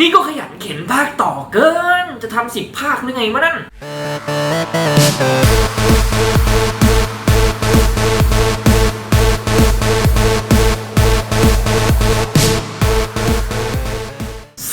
นี่ก็ขยันเข็นภาคต่อเกิน จะทำสิบภาคหรือไงวะนั่น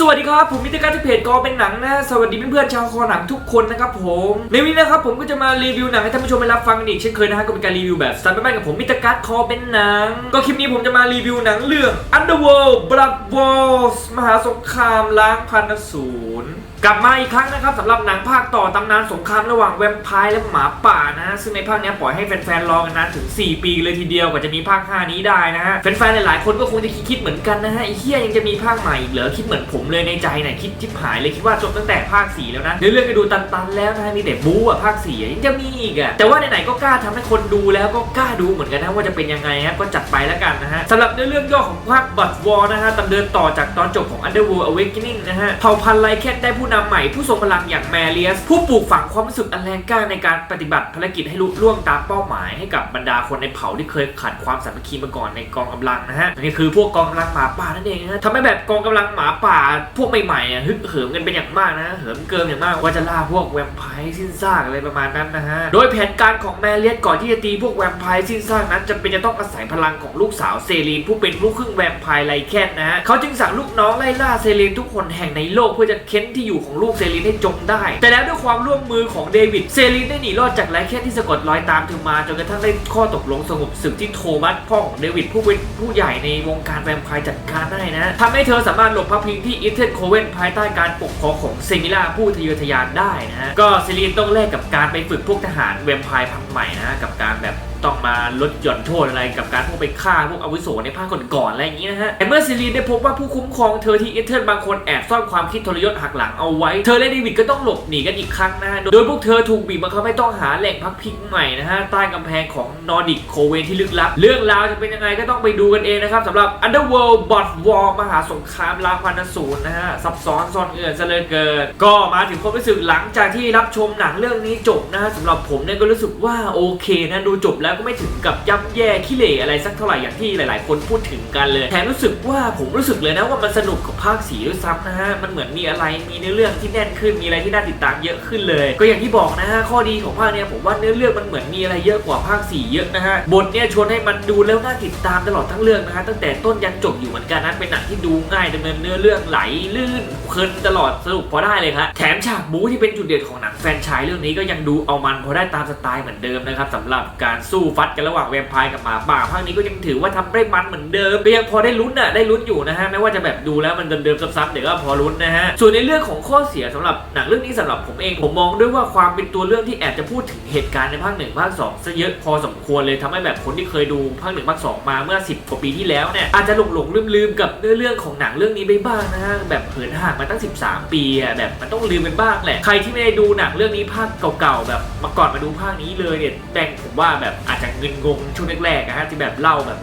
วัสดีครับ ผมมิตรการที่เพจกอเป็นหนังนะ สวัสดีเพื่อนๆชาวคอหนังทุกคนนะครับผมในวันนี้นะครับผมก็จะมารีวิวหนังให้ท่านผู้ชมได้รับฟังกันอีกเช่นเคยนะฮะก็เป็นการรีวิวแบบสไตล์บ้นๆกับผมมิตรการคอเป็นหนัง ก็คลิปนี้ผมจะมารีวิวหนังเรื่อง Underworld Blood Wars มหาสงครามล้างพันศูนย์กลับมาอีกครั้งนะครับสำหรับหนังภาคต่อตำนานสงครามระหว่างแวมไพร์และหมาป่านะ ซึ่งในภาคเนี้ยปล่อยให้แฟนๆรอกันนานถึง 4 ปีเลยทีเดียวกว่าจะมีภาค 5 นี้ได้นะฮะแฟนๆหลายๆคนก็คงจะคิดเหมือนกันนะฮะไอ้เฮียยังจะมีภาคใหม่อีกเหรอคิดเหมือนผมเลยในใจเนี่ยคิดทิบหายเลยคิดว่าจบตั้งแต่ภาค4แล้วนะเนื้อเรื่องก็ดูตันๆแล้วนะมีแต่บู๊อะภาค4อะยังจะมีอีกอะแต่ว่าไหนๆก็กล้าทำให้คนดูแล้วก็กล้าดูเหมือนกันนะว่าจะเป็นยังไงฮะก็จัดไปแล้วกันนะฮะสำหรับเนื้อเรื่องย่อของภาคบัตวอลนะฮะดำเนินต่อจากตอนจบของ Underworld Awakening นะฮะเผ่าพันธุ์ไลแคนได้ผู้นำใหม่ผู้ทรงพลังอย่างแมเรียสผู้ปลูกฝังความรู้สึกอันแรงกล้าในการปฏิบัติภารกิจให้ลุล่วงตามเป้าหมายให้กับบรรดาคนในเผ่าที่เคยขาดความสามัคคีมาก่อนในกองกำลังนะฮะนี่คือพวกกองกำลังหมาป่านั่นเองนะทำให้แบบกองกำลังหมาป่าพวกใหม่ๆอะฮึกเหิมกันเป็นอย่างมากนะเหิมเกิมอย่างมากว่าจะล่าพวกแวมไพร์สิ้นซากอะไรประมาณนั้นนะฮะโดยแผนการของแมเรียสก่อนที่จะตีพวกแวมไพร์สิ้นซากนั้นจำเป็นจะต้องอาศัยพลังของลูกสาวเซรีนผู้เป็นลูกครึ่งแวมไพร์ไลแคนนะฮะเขาจึงสั่งลูกน้องไล่ล่าเซรีนทุกคนแห่งในโลกเพื่อจะเค้นที่อยู่ของลูกเซรีนให้จงได้ แต่แล้วด้วยความร่วมมือของเดวิดเซรีนได้หนีรอดจากไลแคนที่สะกดรอยตามเธอมาจนกระทั่งได้ข้อตกลงสงบศึกที่โทมัสพ่อของเดวิดผู้เป็นผู้ใหญ่ในวงการแวมไพร์จัดการได้นะทำให้เธอสามารถหลบพักพิงที่อีเทนโคเวนภายใต้การปกครองของเซมิล่าผู้ทะเยอทะยานได้นะฮะก็เซรีนต้องแลกกับการไปฝึกพวกทหารแวมไพร์พักใหม่นะฮะกับการแบบ ต้องมาลดหย่อนโทษอะไรกับการพวกไปฆ่าพวกอาวุโสในภาคก่อนๆอะไรอย่างนี้นะฮะแต่เมื่อซิลีนได้พบว่าผู้คุ้มครองเธอที่เอเทิร์นบางคนแอบซ่อนความคิดทรยศหักหลังเอาไว้ เธอและเดวิดก็ต้องหลบหนีกันอีกครั้งนะฮะ โดยพวกเธอถูกบีบบังคับให้ต้องหาแหล่งพักพิงใหม่นะฮะ ใต้กำแพงของนอร์ดิกโคเวนที่ลึกลับ เรื่องราวจะเป็นยังไงก็ต้องไปดูกันเองนะครับสำหรับ Underworld Bot War มหาสงครามลาพันศูนย์นะฮะ ซับซ้อนซ่อนเงื่อนซะเหลือเกิน ก็มาถึงความรู้สึกหลังจากที่รับชมหนังเรื่องนี้จบนะฮะสำหรับผมเนี่ยก็รู้สึกว่าโอเคนะดูจบแล้วก็ไม่ถึงกับย่ำแย่ขี้เหร่อะไรสักเท่าไหร่อย่างที่หลาย ๆ คนพูดถึงกันเลยแถมรู้สึกว่าผมรู้สึกเลยนะว่ามันสนุกกับภาคสีด้วยซ้ำนะฮะมันเหมือนมีอะไรมีเนื้อเรื่องที่แน่นขึ้นมีอะไรที่น่าติดตามเยอะขึ้นเลย ก็อย่างที่บอกนะฮะข้อดีของภาคเนี้ยผมว่าเนื้อเรื่องมันเหมือนมีอะไรเยอะกว่าภาคสี่เยอะนะฮะบทเนี่ยชวนให้มันดูแล้วน่าติดตามตลอดทั้งเรื่องนะฮะตั้งแต่ต้นยันจบอยู่เหมือนกันนะเป็นหนังที่ดูง่ายดำเนินเนื้อเรื่องไหลลื่นเพลินตลอดสนุกพอได้เลยครับแถมฉากบู๊ที่เป็นจุดเด่นของหนังแฟนชายเรื่องนี้ก็ยังดูเอามันพอได้ตามสไตล์เหมือนเดิมนะครับสำหรับการสู้ฟัดกันระหว่างแวมไพร์กับหมาป่าภาคนี้ก็ยังถือว่าทำได้มันเหมือนเดิมก็ยังพอได้ลุ้นอะได้ลุ้นอยู่นะฮะไม่ว่าจะแบบดูแล้วมันเดิมๆซ้ำๆเดี๋ยวก็พอลุ้นนะฮะส่วนในเรื่องของข้อเสียสำหรับหนังเรื่องนี้สำหรับผมเองผมมองด้วยว่าความเป็นตัวเรื่องที่แอบจะพูดถึงเหตุการณ์ในภาคหนึ่งภาคสองซะเยอะพอสมควรเลยทำให้แบบคนที่เคยดูภาคหนึ่งภาคสองมาเมื่อ 10กว่าปีที่แล้วเนี่ยอาจจะหลงหลงลืมลืมๆกับเนื้อเรื่องของหนังเรื่องนี้ไปบ้างนะฮะแบบเหินห่างมาตั้ง 13 ปีอะแบบมันต้องลืมกันบ้างแหละใครที่ไม่ได้ดูหนังเรื่องนี้ภาคเก่าๆแบบมาก่อนมาดูภาคนี้เลยเนี่ยแบ่งผ ว่าแบบอาจจะเงินงงช่วงแรกๆนะฮะที่แบบเล่าแบบ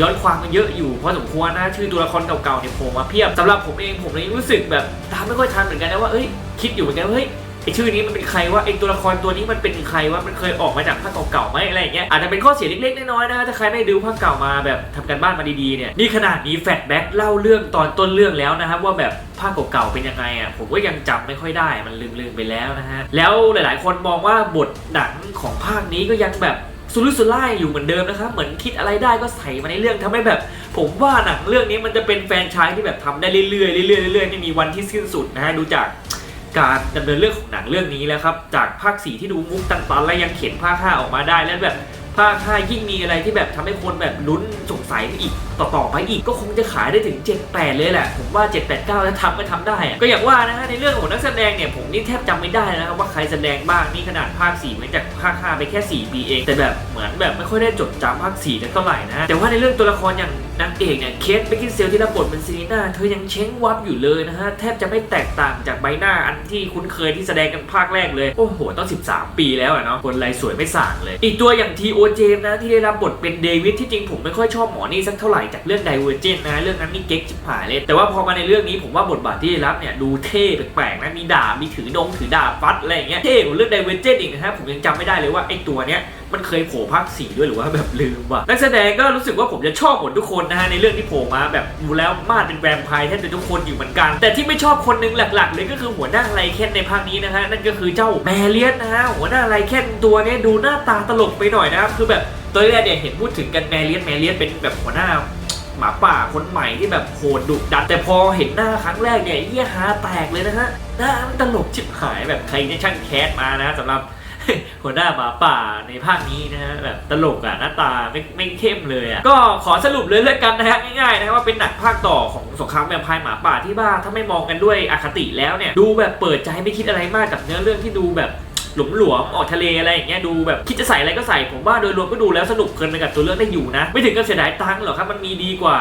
ย้อนความมันเยอะอยู่พอสมควรนะชื่อตัวละครเก่าๆเนี่ยโผล่มาเพียบสำหรับผมเองผมเลยรู้สึกแบบตามไม่ค่อยทันเหมือนกันนะว่าเอ้ยคิดอยู่เหมือนกันว่าเฮ้ย ไอชื่อนี้มันเป็นใครวะไอตัวละครตัวนี้มันเป็นใครวะมันเคยออกมาจากภาคเก่าๆไหมอะไรอย่างเงี้ยอาจจะเป็นข้อเสียเล็กๆน้อยๆนะถ้าใครไม่ดูภาคเก่ามาแบบทำกันบ้านมาดีๆเนี่ยนี่ขนาดมีแฟลชแบ็กเล่าเรื่องตอนต้นเรื่องแล้วนะครับว่าแบบภาคเก่าๆเป็นยังไงอะผมก็ยังจำไม่ค่อยได้มันลืมๆไปแล้วนะฮะแล้วหลายๆ คนมองว่าบทหนังของภาคนี้ก็ยังแบบสุรุ่ยสุร่ายอยู่เหมือนเดิมนะครับ เหมือนคิดอะไรได้ก็ใส่มาในเรื่องทำให้แบบ ผมว่าหนังเรื่องนี้มันจะเป็นแฟนชายที่แบบทำได้เรื่อยๆเรื่อยๆเรื่อยๆไม่มีวันที่สิ้นสุดนะฮะดูจาก การดำเนินเรื่องของหนังเรื่องนี้แล้วครับ จากภาค 4 ที่ดูมุกตันๆและยังเขียนภาค 5 ออกมาได้ แล้วแบบ ภาค5ยิ่งมีอะไรที่แบบทำให้คนแบบลุ้นสงสัยไปอีกต่อๆไปอีกก็คงจะขายได้ถึง 7 8 เลยแหละ ผมว่า 7 8 9แล้วทำก็ทำได้ ก็อย่างว่านะฮะในเรื่องของนักแสดงเนี่ยผมนี่แทบจำไม่ได้นะครับว่าใครแสดงบ้างนี่ขนาดภาค4เหมือนจากภาค5ไปแค่4ปีเอง แต่แบบเหมือนแบบไม่ค่อยได้จดจำภาค4เท่าไหร่นะแต่ว่าในเรื่องตัวละครอย่างนางเอกเนี่ยเคทเบกินเซลที่รับบทเป็นซีนีน่าเธอยังเช้งวับอยู่เลยนะฮะแทบจะไม่แตกต่างจากใบหน้าอันที่คุ้นเคยที่แสดงกันภาคแรกเลยโอ้โหต้อง 13 ปีแล้วอะเนาะคนไรสวยไม่ส่างเลย อีกตัวอย่างทีโอเจมนะที่ได้รับบทเป็นเดวิดที่จริงผมไม่ค่อยชอบหมอนี่สักเท่าไหร่จากเรื่องไดเวอร์เจนนะเรื่องนั้นนี่เก๊กชิบหายเลย แต่ว่าพอมาในเรื่องนี้ผมว่าบทบาทที่ได้รับเนี่ยดูเท่แปลกๆนะมีดาบมีถือดงถือดาบฟัดอะไรอย่างเงี้ยเท่กว่าเรื่องไดเวอร์เจนอีกนะฮะผมยังจำไม่ได้เลยว่าไอ้ตัวเนี้ย มันเคยโผล่ภาคสี่ด้วยหรือว่าแบบลืมว่ะนักแสดงก็รู้สึกว่าผมจะชอบหมดทุกคนนะฮะในเรื่องที่โผล่มาแบบดูแล้วมาดเป็นแวมไพร์แทบจะทุกคนอยู่เหมือนกัน แต่ที่ไม่ชอบคนหนึงหลักๆ เลยก็คือหัวหน้าไรเคนในภาคนี้นะฮะนั่นก็คือเจ้าแมเลียสนะฮะหัวหน้าไรเคนตัวนี้ดูหน้าตาตลกไปหน่อยนะครับคือแบบตัวแรกเนี่ยเห็นพูดถึงกันแมเลียสแมเลียสเป็นแบบหัวหน้าหมาป่าคนใหม่ที่แบบโหดดุดันแต่พอเห็นหน้าครั้งแรกเนี่ยเยี่ยฮาแตกเลยนะฮะหน้ามันตลกชิบหายแบบใครเนี่ยช่างแคสมานะสำหรับ หัวหน้าหมาป่าในภาคนี้นะฮะแบบตลกอะหน้าตาไม่ไม่เข้มเลยอะก็ขอสรุปเลยแล้วกันนะฮะง่ายๆนะว่าเป็นหนังภาคต่อของสงครามแวมไพร์หมาป่าที่ว่าถ้าไม่มองกันด้วยอคติแล้วเนี่ยดูแบบเปิดใจไม่คิดอะไรมากกับเนื้อเรื่องที่ดูแบบหลุมหลวมๆออกทะเลอะไรอย่างเงี้ยดูแบบคิดจะใส่อะไรก็ใส่ผมว่าโดยรวมก็ดูแล้วสนุกเพลินไปกับตัวเรื่องได้อยู่นะ ไม่ถึงกับเสียดายตังค์หรอกครับมันมีดีกว่า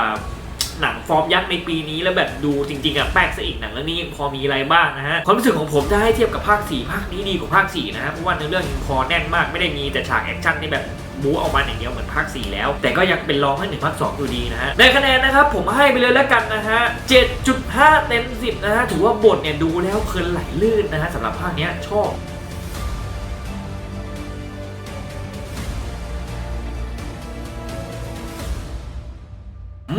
หนังฟอร์มยักษ์ในปีนี้แล้วแบบดูจริงๆอะแป๊กซะอีกหนังเรื่องนี้ยังพอมีอะไรบ้างนะฮะความรู้สึกของผมถ้าให้เทียบกับภาค 4 ภาคนี้ดีกว่าภาค 4 นะฮะเพราะว่าเนื้อเรื่องยังพอแน่นมากไม่ได้มีแต่ฉากแอคชั่นที่แบบบู๊ออกมาอย่างเดียวเหมือนภาค 4 แล้ว แต่ก็ยังเป็นรองให้หนึ่งภาค2อยู่ดีนะฮะในคะแนนนะครับผมให้ไปเลยแล้วกันนะฮะ 7.5 เต็ม 10 นะฮะ ถือว่าบทเนี่ยดูแล้วเพลินไหลลื่นนะฮะสำหรับภาคเนี้ยชอบ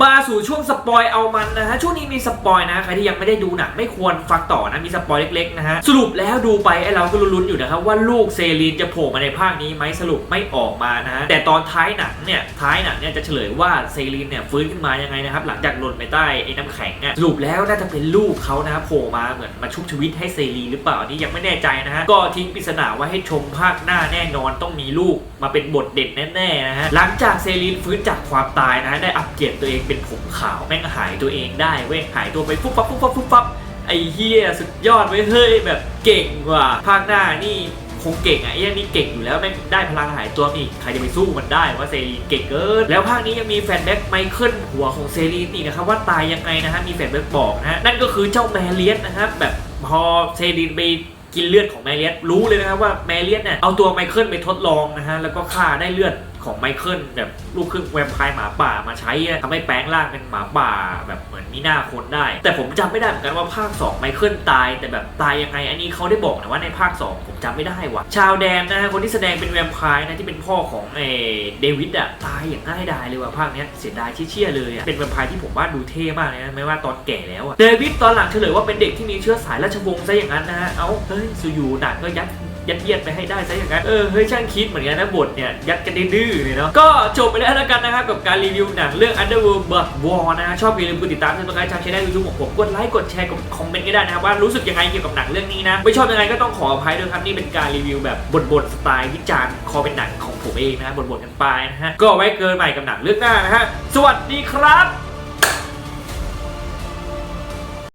มาสู่ช่วงสปอยเอามันนะฮะช่วงนี้มีสปอยนะใครที่ยังไม่ได้ดูหนังไม่ควรฟังต่อนะมีสปอยเล็กๆนะฮะสรุปแล้วดูไปไอ้เราก็ลุ้นๆอยู่นะครับว่าลูกเซรีนจะโผล่มาในภาคนี้ไหมสรุปไม่ออกมานะฮะแต่ตอนท้ายหนังเนี่ยท้ายหนังเนี่ยจะเฉลยว่าเซรีนเนี่ยฟื้นขึ้นมายังไงนะครับหลังจากหล่นไปใต้ไอ้น้ำแข็งอะสรุปแล้วน่าจะเป็นลูกเขานะฮะโผล่มาเหมือนมาชุบชีวิตให้เซรีนหรือเปล่าอันนี่ยังไม่แน่ใจนะฮะก็ทิ้งปริศนาไว้ให้ชมภาคหน้าแน่นอนต้องมีลูกมาเป็นบทเด่นแน่ๆนะฮะหลังจากเซรีนฟื้นจากความตายนะฮะได้อัปเกรดตัวเองเป็นผมขาวแม่งหายตัวเองได้เว้ยหายตัวไปฟุ๊บฟับฟุ๊บฟับฟุ๊บฟับไอ้เฮียสุดยอดเว้ยเฮ้ยแบบเก่งกว่าภาคหน้านี่คงเก่งอะไอ้เหี้ยนี่เก่งอยู่แล้วแม่งได้พลังหายตัวอีกใครจะไปสู้มันได้ว่าเซรีนเก่งเกินแล้วภาคนี้ยังมีแฟนแบ็กไมเคิลหัวของเซรีนอีกนะครับว่าตายยังไงนะฮะมีแฟนแบ็กบอกนะฮะนั่นก็คือเจ้าแมเลียสนะครับแบบพอเซรีนไปกินเลือดของแมเลียสรู้เลยนะครับว่าแมเลียสเนี่ยเอาตัวไมเคิลไปทดลองนะฮะแล้วก็ฆ่าได้เลือด ของไมเคิลแบบลูกครึ่งแวมไพร์หมาป่ามาใช้อะทำให้แปลงร่างเป็นหมาป่าแบบเหมือนมีหน้าคนได้ แต่ผมจำไม่ได้เหมือนกันว่าภาค 2 ไมเคิลตาย แต่แบบตายยังไง อันนี้เขาได้บอกนะว่าในภาค 2 ผมจำไม่ได้ว่ะชาวแดนนะฮะคนที่แสดงเป็นแวมไพร์นะที่เป็นพ่อของเอเดวิดอะตายอย่างง่ายดายเลยว่ะภาคเนี้ยเสียดายเชี่ยเลยอะเป็นแวมไพร์ที่ผมว่าดูเท่มากเลยนะไม่ว่าตอนแก่แล้วอะเดวิดตอนหลังเฉลยว่าเป็นเด็กที่มีเชื้อสายราชวงศ์ซะอย่างนั้นนะฮะเอ้าเฮ้ยสุยูหนังก็ยัด ยัดเยียดไปให้ได้ซะอย่างนั้นเออเฮ้ยช่างคิดเหมือนกันนะบทเนี่ยยัดกันดื้อเลยเนาะก็จบไปแล้วแล้วกันนะครับกับการรีวิวหนังเรื่อง Underworld Blood War นะชอบอย่าลืมกดติดตามช่องทางทางช่องยูทูบของผมกดไลค์กดแชร์กดคอมเมนต์ก็ได้นะครับว่ารู้สึกยังไงเกี่ยวกับหนังเรื่องนี้นะไม่ชอบยังไงก็ต้องขออภัยด้วยครับนี่เป็นการรีวิวแบบบทๆสไตล์วิจารณ์คอเป็นหนังของผมเองนะฮะบทๆกันไปนะฮะก็ไว้เกินใหม่กับหนังเรื่องหน้านะฮะสวัสดีครับ